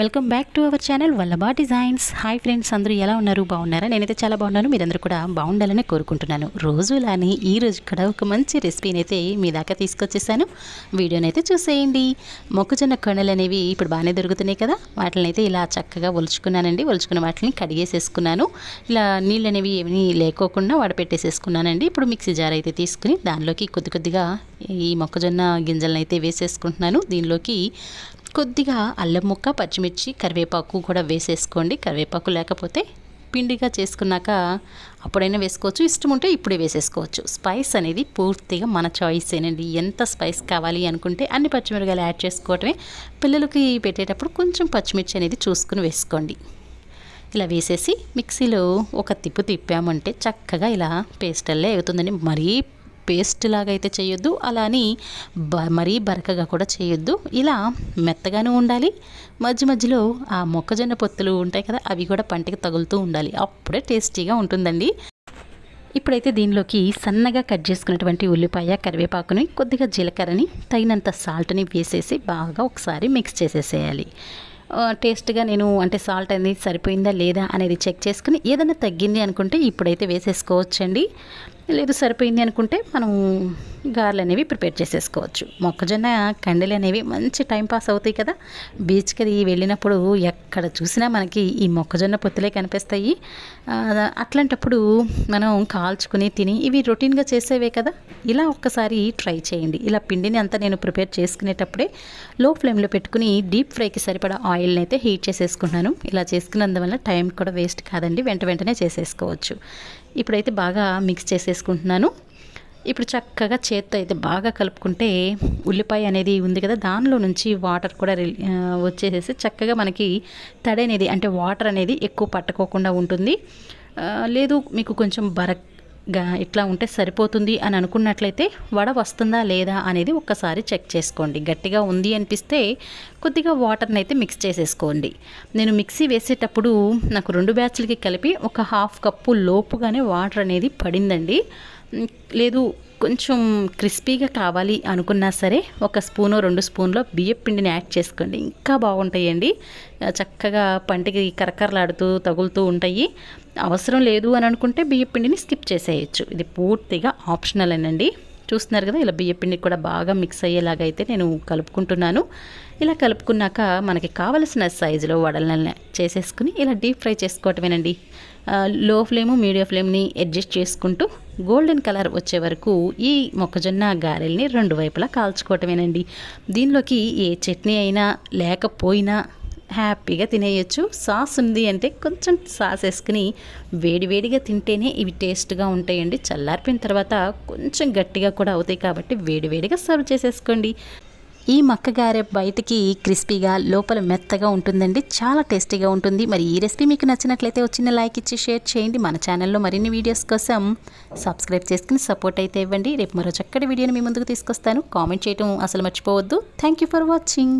Welcome back to our channel Vallabha designs. Hi friends అందరూ ఎలా ఉన్నారు? బాగున్నారా? నేనైతే చాలా బాగున్నాను. మీరందరూ కూడా బాగుండాలని కోరుకుంటున్నాను. రోజులానే ఈ రోజు కూడా ఒక మంచి రెసిపీని అయితే మీ దాకా తీసుకొచ్చేసాను. వీడియోని అయితే చూసేయండి. మొక్కజొన్న కణులు అనేవి ఇప్పుడు బాగానే దొరుకుతున్నాయి కదా? వాటిని అయితే ఇలా చక్కగా ఒలుచుకున్నానండి. ఒలుచుకున్న వాటిని కడిగేసేసుకున్నాను. ఇలా నీళ్ళు అనేవి ఏమీ లేకోకుండా వడపెట్టేసేసుకున్నానండి. ఇప్పుడు మిక్సీ జార్ అయితే తీసుకుని దానిలోకి కొద్ది కొద్దిగా ఈ మొక్కజొన్న గింజలను అయితే వేసేసుకుంటున్నాను. దీనిలోకి కొద్దిగా అల్లం ముక్క పచ్చిమిర్చి కరివేపాకు కూడా వేసేసుకోండి. కరివేపాకు లేకపోతే పిండిగా చేసుకున్నాక అప్పుడైనా వేసుకోవచ్చు. ఇష్టం ఉంటే ఇప్పుడే వేసేసుకోవచ్చు. స్పైస్ అనేది పూర్తిగా మన చాయిసేనండి ఎంత స్పైస్ కావాలి అనుకుంటే అన్ని పచ్చిమిరకాయలు యాడ్ చేసుకోవటమే. పిల్లలకి పెట్టేటప్పుడు కొంచెం పచ్చిమిర్చి అనేది చూసుకుని వేసుకోండి. ఇలా వేసేసి మిక్సీలో ఒక తిప్పు తిప్పామంటే చక్కగా ఇలా పేస్టల్లే అవుతుందని అవుతుందండి. మరీ పేస్ట్ లాగా అయితే చేయొద్దు. అలా అని బ మరీ బరకగా కూడా చేయొద్దు. ఇలా మెత్తగానే ఉండాలి. మధ్య మధ్యలో ఆ మొక్కజొన్న పొత్తులు ఉంటాయి కదా అవి కూడా పంటకి తగులుతూ ఉండాలి. అప్పుడే టేస్టీగా ఉంటుందండి. ఇప్పుడైతే దీనిలోకి సన్నగా కట్ చేసుకున్నటువంటి ఉల్లిపాయ కరివేపాకుని కొద్దిగా జీలకర్రని తగినంత సాల్ట్ని వేసేసి బాగా ఒకసారి మిక్స్ చేసేసేయాలి. టేస్ట్గా నేను అంటే సాల్ట్ అనేది సరిపోయిందా లేదా అనేది చెక్ చేసుకుని ఏదైనా తగ్గింది అనుకుంటే ఇప్పుడైతే వేసేసుకోవచ్చండి. లేదు సరిపోయింది అనుకుంటే మనం గారెలు అనేవి ప్రిపేర్ చేసేసుకోవచ్చు. మొక్కజొన్న కండెలు అనేవి మంచి టైం పాస్ అవుతాయి కదా. బీచ్కి అది వెళ్ళినప్పుడు ఎక్కడ చూసినా మనకి ఈ మొక్కజొన్న పొత్తులే కనిపిస్తాయి. అట్లాంటప్పుడు మనం కాల్చుకుని తిని ఇవి రొటీన్గా చేసేవే కదా. ఇలా ఒక్కసారి ట్రై చేయండి. ఇలా పిండిని అంతా నేను ప్రిపేర్ చేసుకునేటప్పుడే లో ఫ్లేమ్లో పెట్టుకుని డీప్ ఫ్రైకి సరిపడా ఆయిల్ని అయితే హీట్ చేసేసుకున్నాను. ఇలా చేసుకున్నందువల్ల టైం కూడా వేస్ట్ కాదండి. వెంట వెంటనే చేసేసుకోవచ్చు. ఇప్పుడైతే బాగా మిక్స్ చేసేసుకుంటున్నాను. ఇప్పుడు చక్కగా చేత్తో అయితే బాగా కలుపుకుంటే ఉల్లిపాయ అనేది ఉంది కదా దానిలో నుంచి వాటర్ కూడా వచ్చేసేసి చక్కగా మనకి తడి అనేది అంటే వాటర్ అనేది ఎక్కువ పట్టుకోకుండా ఉంటుంది. లేదు మీకు కొంచెం బరక్ ఇట్లా ఉంటే సరిపోతుంది అని అనుకున్నట్లయితే వడ వస్తుందా లేదా అనేది ఒక్కసారి చెక్ చేసుకోండి. గట్టిగా ఉంది అనిపిస్తే కొద్దిగా వాటర్ని అయితే మిక్స్ చేసేసుకోండి. నేను మిక్సీ వేసేటప్పుడు నాకు రెండు బ్యాచ్లకి కలిపి ఒక హాఫ్ కప్పు లోపుగానే వాటర్ అనేది పడిందండి. లేదు కొంచెం క్రిస్పీగా కావాలి అనుకున్నా సరే ఒక స్పూను రెండు స్పూన్లో బియ్యం పిండిని యాడ్ చేసుకోండి. ఇంకా బాగుంటాయండి. చక్కగా పంటికి కరకరలాడుతూ తగులుతూ ఉంటాయి. అవసరం లేదు అని అనుకుంటే బియ్యం పిండిని స్కిప్ చేసేయచ్చు. ఇది పూర్తిగా ఆప్షనల్ అనండి. చూస్తున్నారు కదా ఇలా బియ్యం పిండి కూడా బాగా మిక్స్ అయ్యేలాగా అయితే నేను కలుపుకుంటున్నాను. ఇలా కలుపుకున్నాక మనకి కావలసిన సైజులో వడలని చేసేసుకుని ఇలా డీప్ ఫ్రై చేసుకోవటమేనండి. లో ఫ్లేము మీడియం ఫ్లేమ్ని అడ్జస్ట్ చేసుకుంటూ గోల్డెన్ కలర్ వచ్చే వరకు ఈ మొక్కజొన్న గారెల్ని రెండు వైపులా కాల్చుకోవటమేనండి. దీనిలోకి ఏ చట్నీ అయినా లేకపోయినా హ్యాపీగా తినేయచ్చు. సాస్ ఉంది అంటే కొంచెం సాస్ వేసుకుని వేడివేడిగా తింటేనే ఇవి టేస్ట్గా ఉంటాయండి. చల్లారిపోయిన తర్వాత కొంచెం గట్టిగా కూడా అవుతాయి కాబట్టి వేడివేడిగా సర్వ్ చేసేసుకోండి. ఈ మక్క గారె బయటికి క్రిస్పీగా లోపల మెత్తగా ఉంటుందండి. చాలా టేస్టీగా ఉంటుంది. మరి ఈ రెసిపీ మీకు నచ్చినట్లయితే వచ్చిన లైక్ ఇచ్చి షేర్ చేయండి. మన ఛానల్లో మరిన్ని వీడియోస్ కోసం సబ్స్క్రైబ్ చేసుకుని సపోర్ట్ అయితే ఇవ్వండి. రేపు మరో చక్కటి వీడియోని మీ ముందుకు తీసుకొస్తాను. కామెంట్ చేయడం అసలు మర్చిపోవద్దు. Thank you for watching.